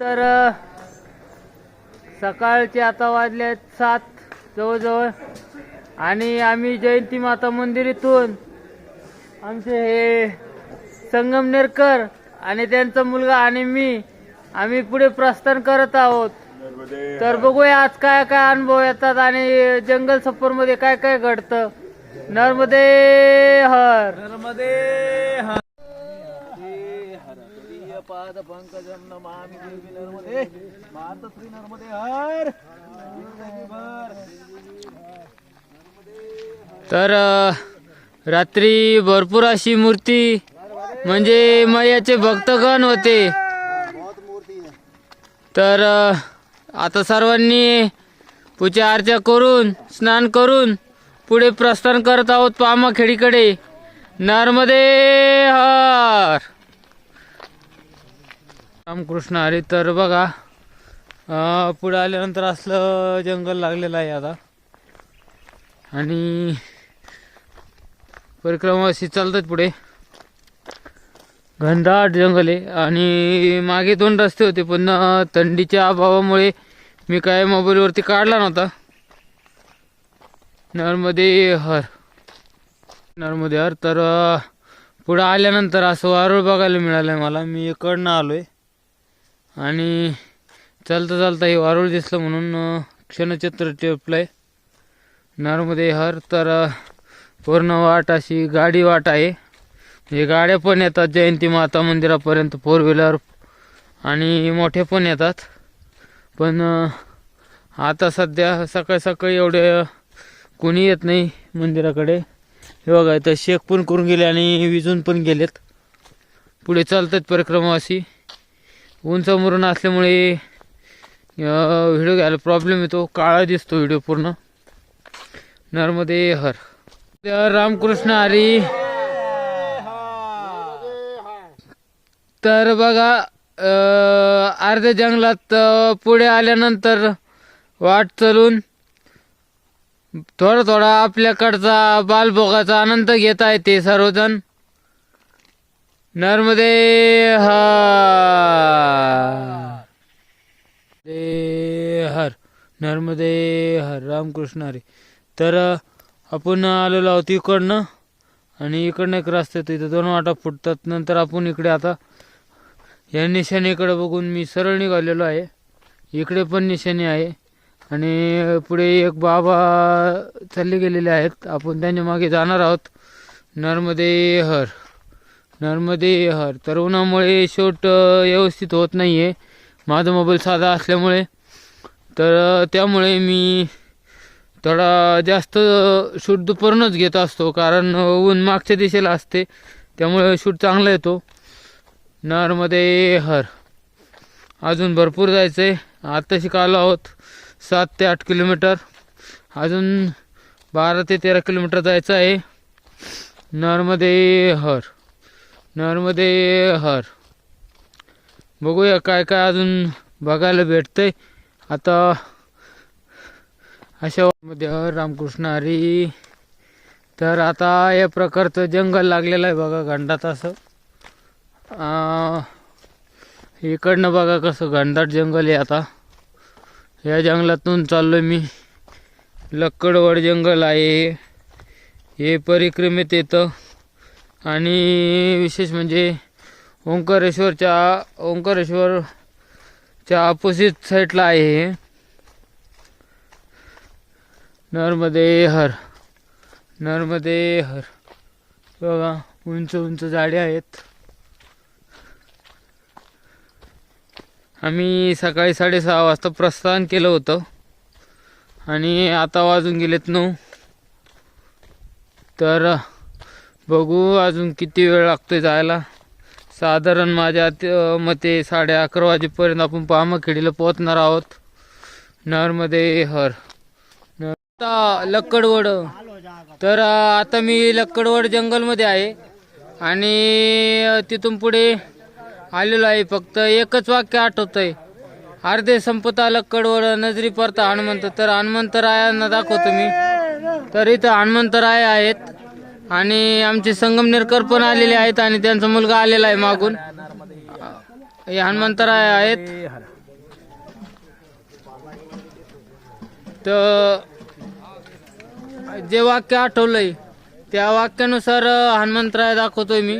तर सकाळचे आता वाजले आहेत सात जवळजवळ. आणि आम्ही जयंती माता मंदिरातून आमचे हे संगमनेरकर आणि त्यांचा मुलगा आणि मी आम्ही पुढे प्रस्थान करत आहोत. तर बघूया आज काय काय अनुभव येतात आणि जंगल सफरमध्ये काय काय घडतं. नर्मदे हर. नर्मदे पाद पंकजम नमामि देवी नर्मदे. मात श्री नर्मदे हर. तर रात्री भरपूर अशी मूर्ती म्हणजे मैयाचे भक्तगण होते. तर आता सर्वांनी पूजा अर्चा करून स्नान करून पुढे प्रस्थान करत आहोत पामाखेडीकडे नर्मदे हर. रामकृष्ण आले. तर बघा पुढे आल्यानंतर असलं जंगल लागलेलं आहे आता. आणि परिक्रमा अशी चालतात पुढे. घनदाट जंगल आहे. आणि मागे दोन रस्ते होते पण थंडीच्या अभावामुळे मी काय मोबाईलवरती काढला नव्हता. नर्मदे हर नर्मदे हर. तर पुढं आल्यानंतर असं वारूळ बघायला मिळालं आहे मला. मी इकडनं आलो आहे आणि चालता चालता हे वारुळ दिसलं म्हणून क्षणचित्र टेपलं आहे नर्मदे हर तर पूर्ण वाट अशी गाडी वाट आहे. म्हणजे गाड्या पण येतात जयंती माता मंदिरापर्यंत फोर व्हीलर आणि मोठे पण येतात. पण आता सध्या सकाळी सकाळी एवढे कोणी येत नाही मंदिराकडे. हे बघा इथं शेक पण करून गेले आणि विजून पण गेलेत. पुढे चालतात परिक्रमा अशी उंच मुरण असल्यामुळे व्हिडिओ घ्यायला प्रॉब्लेम येतो. काळा दिसतो व्हिडिओ पूर्ण. नर्मदे हर. तर रामकृष्ण हरी. तर बघा अर्ध्या जंगलात पुढे आल्यानंतर वाट चलून थोडा थोडा आपल्याकडचा बालभोगाचा आनंद घेत आहे ते सर्वजण. नर्मदे हर दे हर नर्मदे हर रामकृष्ण हरे। तर आपण आलेलो आहोत इकडनं आणि इकडनं एक रस्ता येतो इथं दोन वाटा फुटतात. नंतर आपण इकडे आता या निशाणीकडे बघून मी सरळ निघालेलो आहे. इकडे पण निशाणी आहे. आणि पुढे एक बाबा चालले गेलेले आहेत. आपण त्यांच्या मागे जाणार आहोत. नर्मदे हर नर्मदे हर तर उन्हामुळे शूट व्यवस्थित होत नाही आहे माझा मोबाईल साधा असल्यामुळे. तर त्यामुळे मी थोडा जास्त शूट दुपारूनच घेत असतो. कारण ऊन मागच्या दिशेला असते. त्यामुळे शूट चांगला येतो. नर्मदे हर. अजून भरपूर जायचं आहे आत्ताशी आलो आहोत. सात ते आठ किलोमीटर. अजून बारा ते तेरा किलोमीटर जायचं आहे. नर्मदे हर. नॉर्मदे हर. बघूया काय काय अजून बघायला भेटतंय. आता अशा मध्ये हर रामकृष्ण हरी. तर आता या प्रकारचं जंगल लागलेलं आहे बघा घंटात असं. इकडनं बघा कसं घनदाट जंगल आहे आता. या जंगलातून चाललो मी. लक्कडवड जंगल आहे. हे परिक्रमेत येतं. आणि विशेष म्हणजे ओंकारेश्वरच्या ओंकारेश्वरच्या अपोजिट साईडला आहे. नर्मदे हर नर्मदे हर. बघा उंच उंच झाडे आहेत. आम्ही सकाळी साडेसहा वाजता प्रस्थान केलं होतं. आणि आता वाजून गेलेत नऊ. तर बघू अजून किती वेळ लागतो जायला. साधारण माझ्या त- मते साडे अकरा वाजेपर्यंत आपण पामखेडीला पोहोचणार आहोत. नरमध्ये हर. न- आता लक्कडवड. तर आता मी लक्कडवड जंगलमध्ये आहे. आणि तिथून पुढे आलेलो आहे. फक्त एकच वाक्य आठवतंय. अर्धे संपता लक्कडवड नजरी परता हनुमंत. तर हनुमंतरायांना दाखवतो मी. तर इथं हनुमंतराय आहेत. आणि आमचे संगमनेरकर पण आलेले आहेत आणि त्यांचा मुलगा आलेला आहे मागून. हे हनुमंतराय आहेत. तर जे वाक्य आठवलंय त्या वाक्यानुसार हनुमंतराय दाखवतोय मी.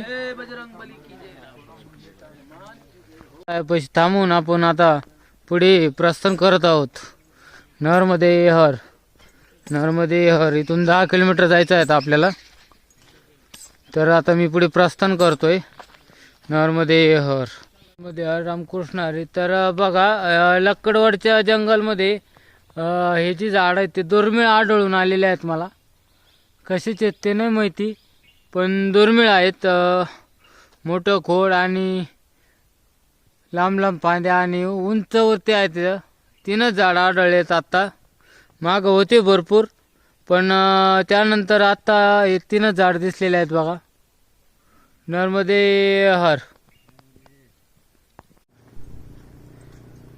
पैसे थांबून आपण आता पुढे प्रस्थान करत आहोत. नर्मदे हर नरमध्ये हर इथून दहा किलोमीटर जायचं आहे आपल्याला. तर आता मी पुढे प्रस्थान करतोय. नरमध्ये हर. मध्ये हर रामकृष्ण हरी. तर बघा लक्कडवडच्या जंगलमध्ये हे जी झाडं आहेत ते दुर्मिळ आढळून आलेले आहेत मला. कशाचे आहेत ते नाही माहिती पण दुर्मिळ आहेत मोठं खोड आणि लांब लांब पांद्या आणि उंचवरती आहेत. तिनंच झाडं आढळले आहेत आत्ता मागं होते भरपूर. पण त्यानंतर आत्ता हे तीनच झाड दिसलेले आहेत बघा. नर्मदे हर.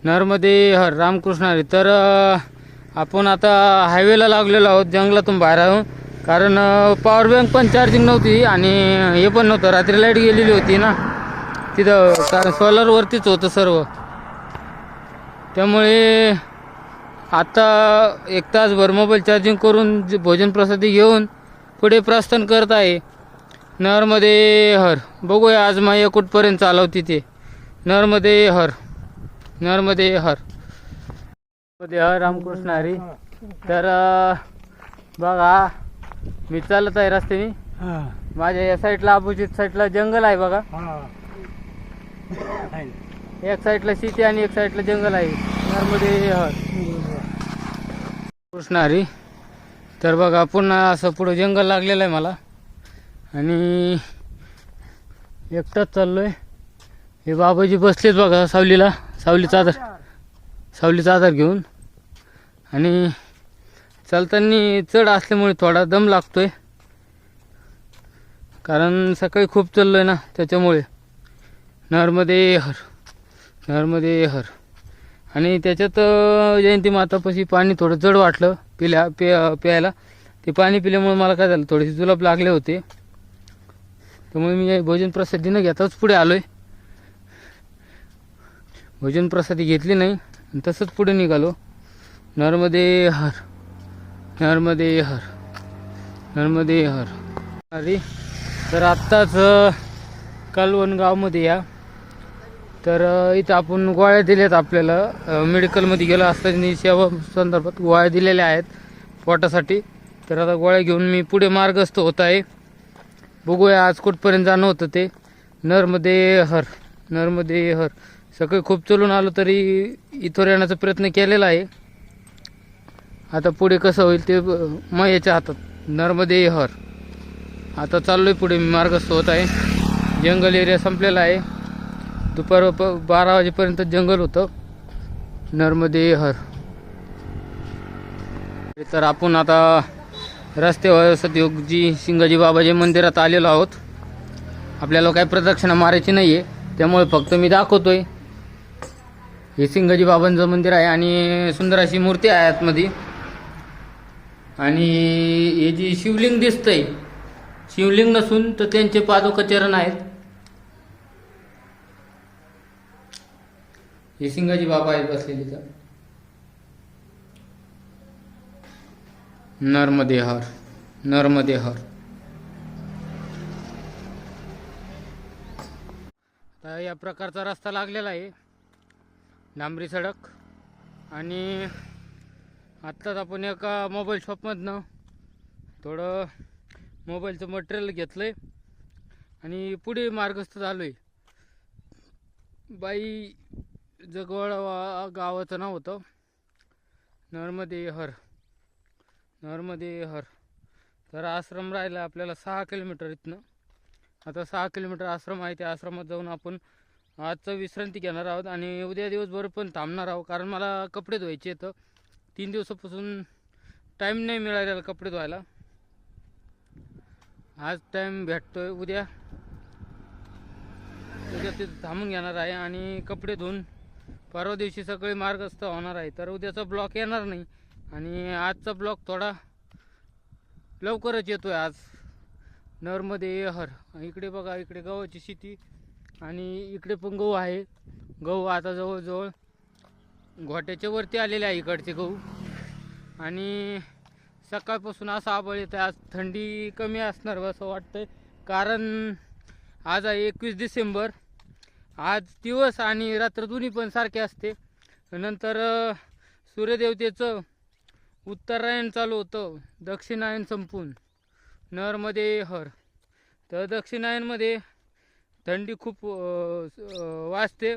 नर्मदे हर रामकृष्ण हरी. तर आपण आता हायवेला लागलेलो आहोत जंगलातून बाहेर आहोत कारण पॉवर बँक पण चार्जिंग नव्हती आणि हे पण नव्हतं. रात्री लाइट गेलेली होती ना. तिथं कारण सोलरवरतीच होतं सर्व. त्यामुळे आता एक तासभर मोबाईल चार्जिंग करून भोजन प्रसादी घेऊन पुढे प्रस्थान करत आहे. नरमध्ये हर. बघूया आज माया कुठपर्यंत चालवती ते. नरमध्ये हर. नरमध्ये हर. मध्ये हर रामकृष्ण हरी. तर बघा मी चालत आहे रस्त्याने माझ्या या साईडला अपोजिट साईडला जंगल आहे बघा. एक साईडला शेती आणि एक साईडला जंगल आहे. नर्मदे हर. कृष्णारी तर बघा पुन्हा असं पुढं जंगल लागलेलं आहे मला. आणि एकटाच चाललोय. हे बाबाजी बसलेत बघा सावलीला. सावली चादर सावली चादर घेऊन. आणि चालताना चढ असल्यामुळे थोडा दम लागतोय. कारण सकाळी खूप चाललोय ना त्याच्यामुळे. नर्मदे हर नर्मदे हर आणि त्याच्यात जयंती मातापाशी पाणी थोडं जड वाटलं पिल्या प्या प्यायला. ते पाणी पिल्यामुळे मला काय झालं थोडेसे जुलाब लागले होते. त्यामुळे मी भोजन प्रसादी न घेताच पुढे आहे भोजन प्रसादी घेतली नाही तसंच पुढे निघालो. नर्मदे हर नर्मदे हर नर्मदे हर. अरे तर आत्ताच अं, कालवण गावमध्ये या. तर इथं आपण गोळ्या दिल्यात आपल्याला. मेडिकलमध्ये गेलो असताना सेवा संदर्भात गोळ्या दिलेल्या आहेत पोटासाठी. तर आता गोळ्या घेऊन मी पुढे मार्गस्थ होत आहे. बघूया आज कुठपर्यंत जाणं होतं ते. नरमध्ये हर नरमध्ये हर. सकाळी खूप चलून आलो तरी इथवर येण्याचा प्रयत्न केलेला आहे. आता पुढे कसं होईल ते मयाच्या हातात. नरमध्ये हर. आता चाललोय पुढे मी मार्गस्थ होत आहे. जंगल एरिया संपलेला आहे. दुपार प बारा वाजेपर्यंत जंगल होतं. नर्मदे हर. तर आपण आता रस्त्यावर सतयोगजी सिंगाजी बाबाजी मंदिरात आलेलो आहोत. आपल्याला काही प्रदक्षिणा मारायची नाही आहे त्यामुळे फक्त मी दाखवतोय. हे सिंगाजी बाबांचं मंदिर आहे आणि सुंदर अशी मूर्ती आहे आतमध्ये. आणि हे जी शिवलिंग दिसतंय शिवलिंग नसून तर त्यांचे पादोकचरण आहेत. हे सिंगाजी बाबा आहेत बसलेले तर. नर्मदे हर आता तर या प्रकारचा रस्ता लागलेला आहे. डांबरी सडक आणि आत्ताच आपण एका मोबाईल शॉपमधनं थोडं मोबाईलचं मटेरियल घेतलं आहे आणि पुढे मार्गस्थ झालो आहे बाई जगवळ गावाचं नाव होतं. नर्मदे हर नर्मदे हर तर आश्रम राहिला आपल्याला सहा किलोमीटर इथनं. आता सहा किलोमीटर आश्रम आहे त्या आश्रमात जाऊन आपण आजचं विश्रांती घेणार आहोत आणि उद्या दिवसभर पण थांबणार आहोत. कारण मला कपडे धुवायचे तर तीन दिवसापासून टाईम नाही मिळालेला कपडे धुवायला. आज टाईम भेटतोय उद्या. उद्या तिथं थांबून घेणार आहे आणि कपडे धुवून परवा दिवशी सगळे मार्गस्थ होणार आहे तर उद्याचा ब्लॉक येणार नाही. आणि आजचा ब्लॉक थोडा लवकरच येतो आहे आज. नरमध्ये हर इकडे बघा इकडे गव्हाची शेती आणि इकडे पण गहू आहे. गहू आता जवळजवळ घोट्याच्या वरती आलेले आहे इकडचे गहू. आणि सकाळपासून असं आबळ येतं आज थंडी कमी असणार असं वाटतंय. कारण आज आहे एकवीस डिसेंबर. आज दिवस आणि रात्र दोन्ही पण सारखे असते. नंतर सूर्यदेवतेचं उत्तरायण चालू होतं. दक्षिणायन संपून. नरमध्ये हर. तर दक्षिणायनमध्ये थंडी खूप वाजते.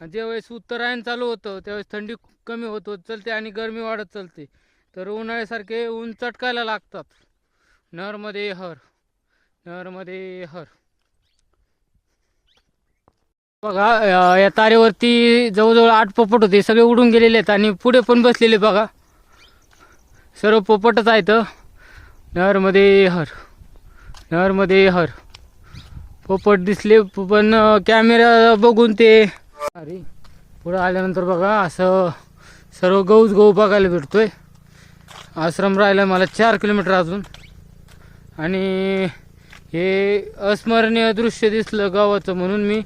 आणि ज्यावेळेस उत्तरायण चालू होतं त्यावेळेस थंडी कमी होत होत चालते आणि गरमी वाढत चालते. तर उन्हाळ्यासारखे ऊन चटकायला लागतात. नरमध्ये हर. नरमध्ये हर. बघा या तारेवरती जवळजवळ आठ पोपट होते. सगळे उडून गेलेले आहेत आणि पुढे पण बसलेले बघा. सर्व पोपटच आहेत. नहरमध्ये हर. नहरमध्ये हर. पोपट दिसले पण कॅमेरा बघून ते अरे पुढं आल्यानंतर बघा असं सर्व गहूच गहू बघायला भेटतोय. आश्रम राहिला मला चार किलोमीटर अजून. आणि हे अस्मरणीय दृश्य दिसलं गावाचं म्हणून मी.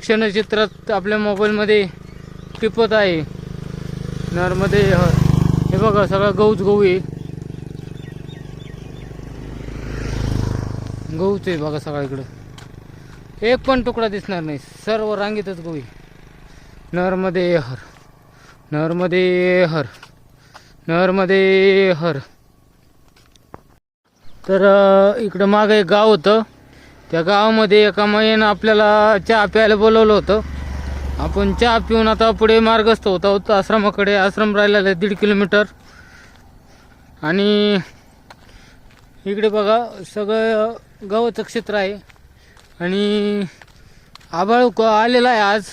क्षणचित्रात आपल्या मोबाईलमध्ये टिपत आहे. नरमध्ये हर हे बघा सगळा गहूच गहू आहे. गहूच आहे बघा सगळा इकडं. एक पण तुकडा दिसणार नाही. सर्व रांगेतच गहू आहे. नरमध्ये हर. नरमध्ये हर. नरमध्ये हर. तर इकडं मागं एक गाव होतं. त्या गावामध्ये एका महिन्यानं आपल्याला चहा प्यायला बोलवलं होतं. आपण चहा पिऊन आता पुढे मार्गस्थ होत आहोत. आश्रमाकडे आश्रम राहिलेला आहे दीड किलोमीटर. आणि इकडे बघा सगळं गावाचं क्षेत्र आहे. आणि आभाळ आलेला आहे आज.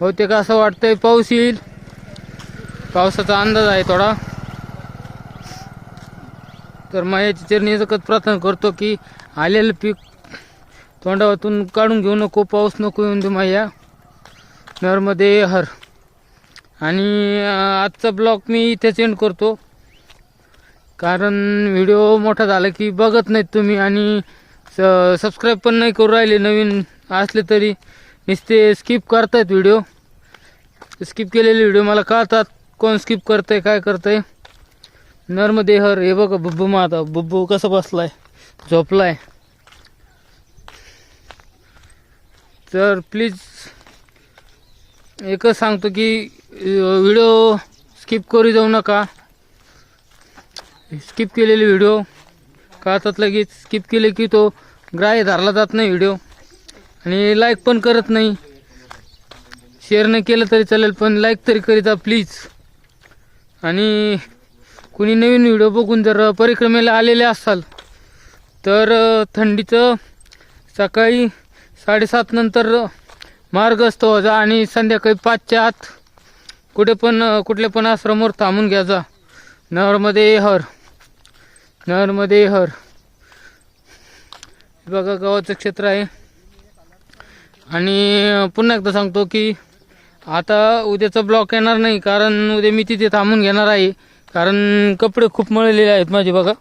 बहुतेक असं वाटतंय पाऊस येईल. पावसाचा अंदाज आहे थोडा. तर मायाची चरणी जगत प्रार्थना करतो की आलेलं पीक तोंडावातून काढून घेऊ नको पाऊस नको येऊन दे माया. नरमध्ये हर. आणि आजचा ब्लॉग मी इथेच एंड करतो. कारण व्हिडिओ मोठा झाला की बघत नाहीत तुम्ही आणि स सबस्क्राईब पण नाही करू राहिले नवीन असले तरी. नुसते स्किप करतायत व्हिडिओ. स्किप केलेले व्हिडिओ मला कळतात कोण स्किप करतंय काय करतंय. नरमध्ये हर हे बुब्बू माता बुब्बू कसं बसलाय? झोपलाय. तर प्लीज एकच सांगतो की व्हिडिओ स्किप करू जाऊ नका. स्किप केलेले व्हिडिओ कळतात लगेच. स्किप केले की तो ग्राह्य धरला जात नाही व्हिडिओ आणि लाईक पण करत नाही. शेअर नाही केलं तरी चालेल पण लाईक तरी करीता प्लीज आणि कुणी नवीन व्हिडिओ बघून जर परिक्रमेला आलेले असाल तर थंडीचं सकाळी साडेसात नंतर मार्ग असतो. जा आणि संध्याकाळी पाचच्या आत कुठे पण कुठल्या पण आश्रमावर थांबून घ्या जा. नहरमध्ये हर नहरमध्ये हर. बघा गावाचं क्षेत्र आहे. आणि पुन्हा एकदा सांगतो की आता उद्याचा ब्लॉक येणार नाही कारण उद्या मी तिथे थांबून घेणार आहे. कारण कपडे खूप मळलेले आहेत माझे बघा.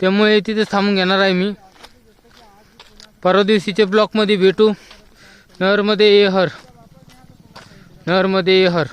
त्यामुळे तिथे थांबून घेणार आहे मी. परवा दिवशीच्या ब्लॉकमध्ये भेटू. नरमध्ये हर. नरमध्ये हर.